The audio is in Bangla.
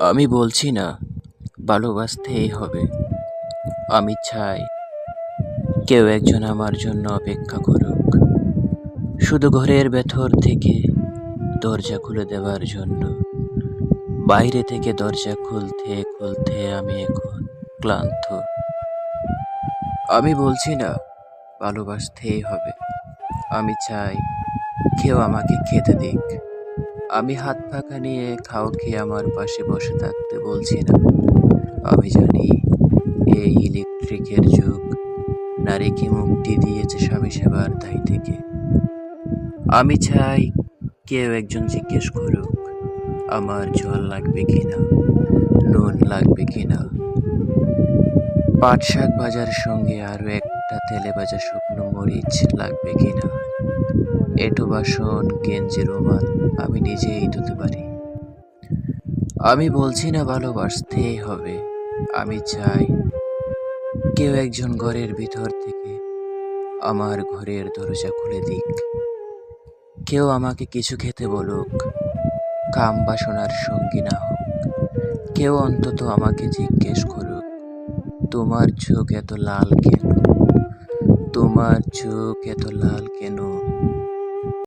আমি বলছি না, ভালোবাসতেই হবে। আমি চাই কেউ একজন আমার জন্য অপেক্ষা করুক। শুধু ঘরের ভেতর থেকে দরজা খুলে দেওয়ার জন্য। বাইরে থেকে দরজা খুলতে খুলতে আমি এখন ক্লান্ত। আমি বলছি না, ভালোবাসতেই হবে। আমি চাই কেউ আমাকে খেতে দিক। আমি হাত পাখা নিয়ে কাউকে আমার পাশে বসে থাকতে বলছি না। আমি জানি এই ইলেকট্রিকের যুগ নারীকে মুক্তি দিয়েছে স্বামী সেবার দায় থেকে। আমি চাই কেউ একজন জিজ্ঞেস করুক, আমার জল লাগবে কিনা, নুন লাগবে কিনা। পাট শাক ভাজার সঙ্গে আরও একটা তেলে ভাজা শুকনো মরিচ লাগবে কিনা। এটো বাসন, গেঞ্জি, রুমাল আমি নিজেই ধুতে পারি। আমি বলছি না ভালোবাসতেই হবে, আমি চাই কেউ একজন ঘরের ভিতর থেকে আমার ঘরের দরজা খুলে দিক। কেউ আমাকে কিছু খেতে বলুক, কাম বাসনার সঙ্গী না হোক। কেউ অন্তত আমাকে জিজ্ঞেস করুক, তোমার চোখ এত লাল কেন? তোমার চোখ এত লাল কেন?